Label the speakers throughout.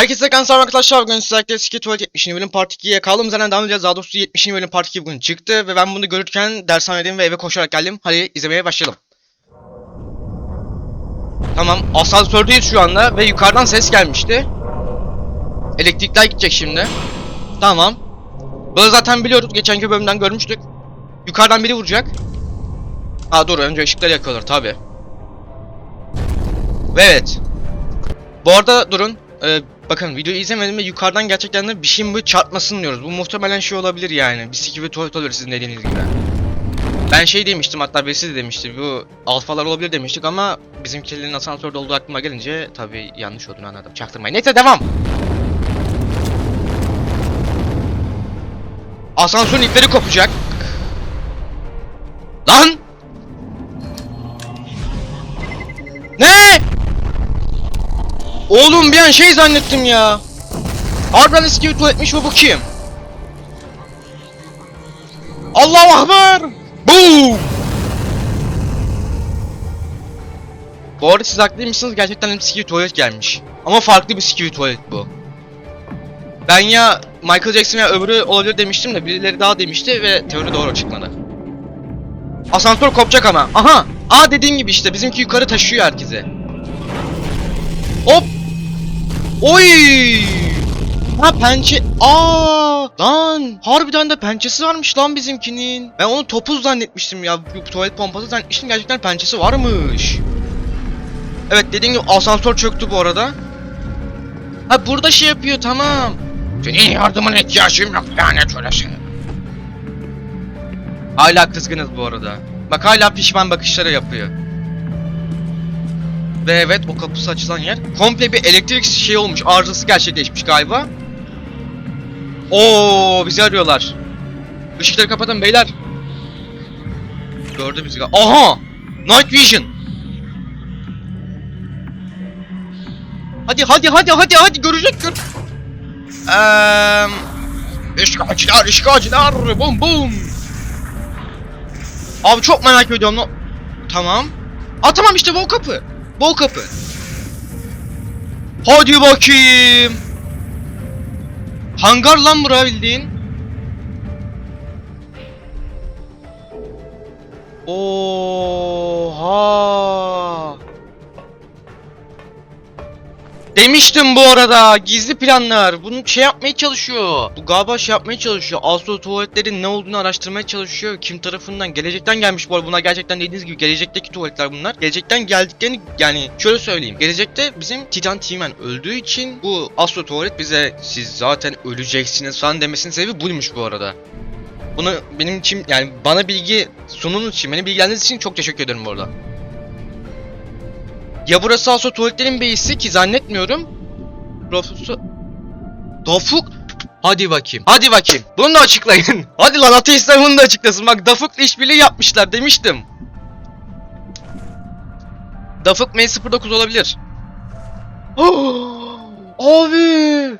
Speaker 1: Herkese kanser arkadaşlar bugün sizlerle Ski Tuvalet 70. bölüm Part 2'ye kaldığımız yerden devam edeceğiz. Daha doğrusu 70. bölüm Part 2 bugün çıktı ve ben bunu görürken dershanedeyim ve eve koşarak geldim. Hadi izlemeye başlayalım. Tamam asansördeyiz şu anda ve yukarıdan ses gelmişti. Elektrikler gidecek şimdi. Tamam. Bunu zaten biliyoruz. Geçenki bölümden görmüştük. Yukarıdan biri vuracak. Ha dur önce ışıkları yakıyorlar tabi. Ve evet. Bu arada durun. Ee, bakın videoyu izlemedim ve yukarıdan gerçekten de bir şeyin böyle çarpmasın diyoruz. Bu muhtemelen şey olabilir yani. Bir siki ve tuvalet olabilir sizin dediğiniz gibi. Ben şey demiştim hatta birisi de demişti. Bu alfalar olabilir demiştik ama bizimkilerin asansörde olduğu aklıma gelince tabii yanlış olduğunu anladım. Çaktırmayın. Neyse devam. Asansörün ipleri kopacak. Lan! Oğlum bir an şey zannettim ya. Harbiden eski bir tuvaletmiş bu bu kim? Allahu Akbar! Boom! Bu arada siz haklıymışsınız gerçekten bir tuvalet gelmiş. Ama farklı bir tuvalet bu. Ben ya Michael Jackson ya öbürü olabilir demiştim de birileri daha demişti ve teori doğru açıkladı. Asansör kopacak ama. Aha! Aa dediğim gibi işte bizimki yukarı taşıyor herkese. Oy! Ha pençe... Aa! Lan! Harbiden de pençesi varmış lan bizimkinin. Ben onu topuz zannetmiştim ya. Bu tuvalet pompası zannetmiştim. Gerçekten pençesi varmış. Evet dediğim gibi asansör çöktü bu arada. Ha burada şey yapıyor tamam. Senin yardımına ihtiyacım yok lanet olası. Hala kızgınız bu arada. Bak hala pişman bakışları yapıyor. Ve evet o kapısı açılan yer komple bir elektrik şey olmuş. Arızası gerçekleşmiş galiba. Oo bizi arıyorlar. Işıkları kapatın beyler. Gördü bizi. gal- Aha! Night Vision. Hadi hadi hadi hadi hadi görecek gör. Eee İşgalciler, işgalciler, bum bum. Abi çok merak ediyorum. Tamam. Aa tamam işte bu kapı. O kapı. Hadi bakayım. Hangar lan bura bildiğin. Oha. Demiştim bu arada gizli planlar. Bunu şey yapmaya çalışıyor. Bu galiba şey yapmaya çalışıyor. Aslo tuvaletlerin ne olduğunu araştırmaya çalışıyor. Kim tarafından? Gelecekten gelmiş bu arada. Bunlar gerçekten dediğiniz gibi gelecekteki tuvaletler bunlar. Gelecekten geldiklerini yani şöyle söyleyeyim. Gelecekte bizim Titan Timen öldüğü için bu Aslo tuvalet bize siz zaten öleceksiniz falan demesinin sebebi buymuş bu arada. Bunu benim için yani bana bilgi sununuz için, beni bilgilendirdiğiniz için çok teşekkür ederim bu arada. Ya burası Aso tuvaletlerin beyisi ki zannetmiyorum. Profesör... Dafuk... Hadi bakayım. Hadi bakayım. Bunu da açıklayın. Hadi lan ateistler bunu da açıklasın. Bak Dafuk'la işbirliği yapmışlar demiştim. Dafuk M09 olabilir. Abi!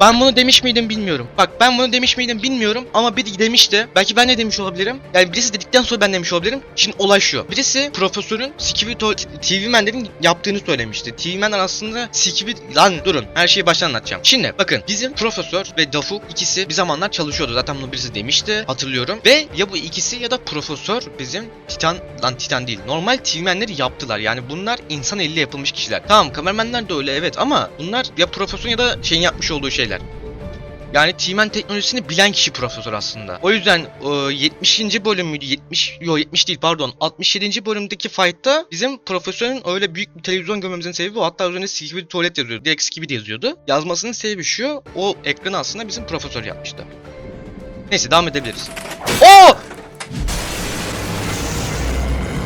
Speaker 1: Ben bunu demiş miydim bilmiyorum. Bak ben bunu demiş miydim bilmiyorum ama biri demişti. Belki ben de demiş olabilirim. Yani birisi dedikten sonra ben demiş olabilirim. Şimdi olay şu. Birisi profesörün Skibidi TV Man'lerin yaptığını söylemişti. TV Man'ler aslında Skibidi... Lan durun. Her şeyi baştan anlatacağım. Şimdi bakın bizim profesör ve Dafuk ikisi bir zamanlar çalışıyordu. Zaten bunu birisi demişti. Hatırlıyorum. Ve ya bu ikisi ya da profesör bizim Titan... Lan Titan değil. Normal TV Man'leri yaptılar. Yani bunlar insan eliyle yapılmış kişiler. Tamam kameramanlar da öyle evet ama bunlar ya profesörün ya da şeyin yapmış olduğu şeyler. Yani T-Man teknolojisini bilen kişi profesör aslında. O yüzden e, 70. bölüm müydü? 70 yo 70 değil pardon. 67. bölümdeki fight'ta bizim profesörün öyle büyük bir televizyon görmemizin sebebi bu. Hatta üzerinde Skibidi tuvalet yazıyordu. Direkt Skibidi yazıyordu. Yazmasının sebebi şu. O ekranı aslında bizim profesör yapmıştı. Neyse devam edebiliriz. Oo!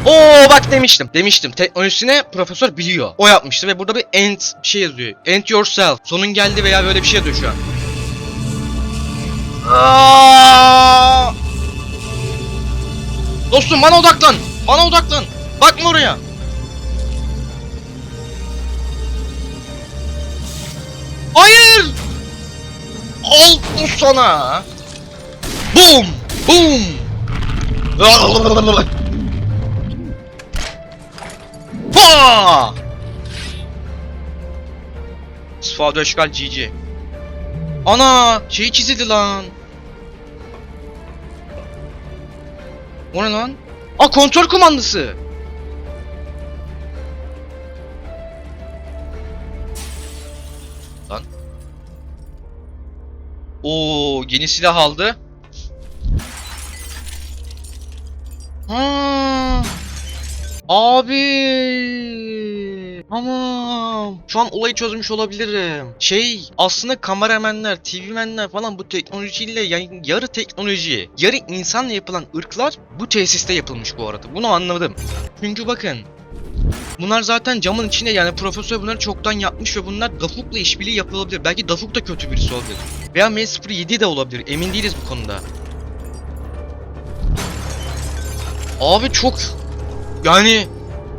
Speaker 1: Oo bak demiştim. Demiştim. Teknolojisine profesör biliyor. O yapmıştı ve burada bir end bir şey yazıyor. End yourself. Sonun geldi veya böyle bir şey yazıyor şu an. Aa! Dostum bana odaklan. Bana odaklan. Bakma oraya. Hayır. Al bu sana. Boom. Boom. Ha! Sfado Eşkal GG. Ana! Şeyi çizildi lan. O ne lan? Aa kontrol kumandası. Lan. Oo, yeni silah aldı. Ha. Abi. Tamam. Şu an olayı çözmüş olabilirim. Şey aslında kameramenler, TV'menler falan bu teknolojiyle yani yarı teknoloji, yarı insanla yapılan ırklar bu tesiste yapılmış bu arada. Bunu anladım. Çünkü bakın Bunlar zaten camın içinde yani profesör bunları çoktan yapmış ve bunlar Dafuk'la işbirliği yapılabilir. Belki Dafuk da kötü birisi olabilir. Veya M07 de olabilir. Emin değiliz bu konuda. Abi çok yani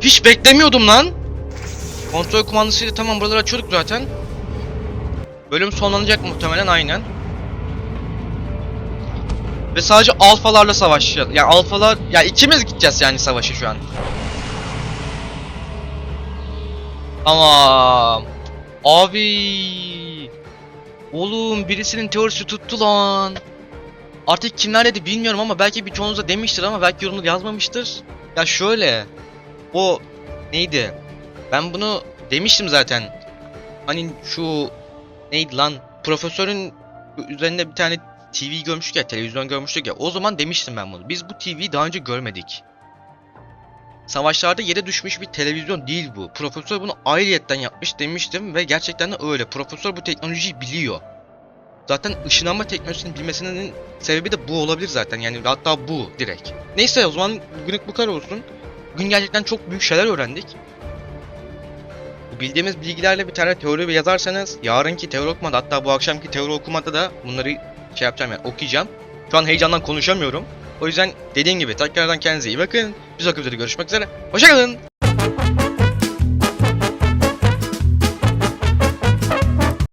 Speaker 1: hiç beklemiyordum lan. Kontrol kumandasıyla tamam buraları açıyorduk zaten. Bölüm sonlanacak muhtemelen aynen. Ve sadece alfalarla savaşacağız. Yani alfalar ya ikimiz gideceğiz yani savaşa şu an. Tamam. Abi. Oğlum birisinin teorisi tuttu lan. Artık kimler dedi bilmiyorum ama belki birçoğunuz da demiştir ama belki yorumda yazmamıştır. Ya şöyle. O neydi? Ben bunu demiştim zaten. Hani şu neydi lan? Profesörün üzerinde bir tane TV görmüştük ya, televizyon görmüştük ya. O zaman demiştim ben bunu. Biz bu TV'yi daha önce görmedik. Savaşlarda yere düşmüş bir televizyon değil bu. Profesör bunu ayrıyetten yapmış demiştim ve gerçekten de öyle. Profesör bu teknolojiyi biliyor. Zaten ışınlanma teknolojisini bilmesinin sebebi de bu olabilir zaten. Yani hatta bu direkt. Neyse o zaman bugünlük bu kadar olsun. Bugün gerçekten çok büyük şeyler öğrendik. Bu bildiğimiz bilgilerle bir tane teori yazarsanız yarınki teori okumada hatta bu akşamki teori okumada da bunları şey yapacağım yani okuyacağım. Şu an heyecandan konuşamıyorum. O yüzden dediğim gibi tekrardan kendinize iyi bakın. Bir sonraki videoda görüşmek üzere. Hoşçakalın.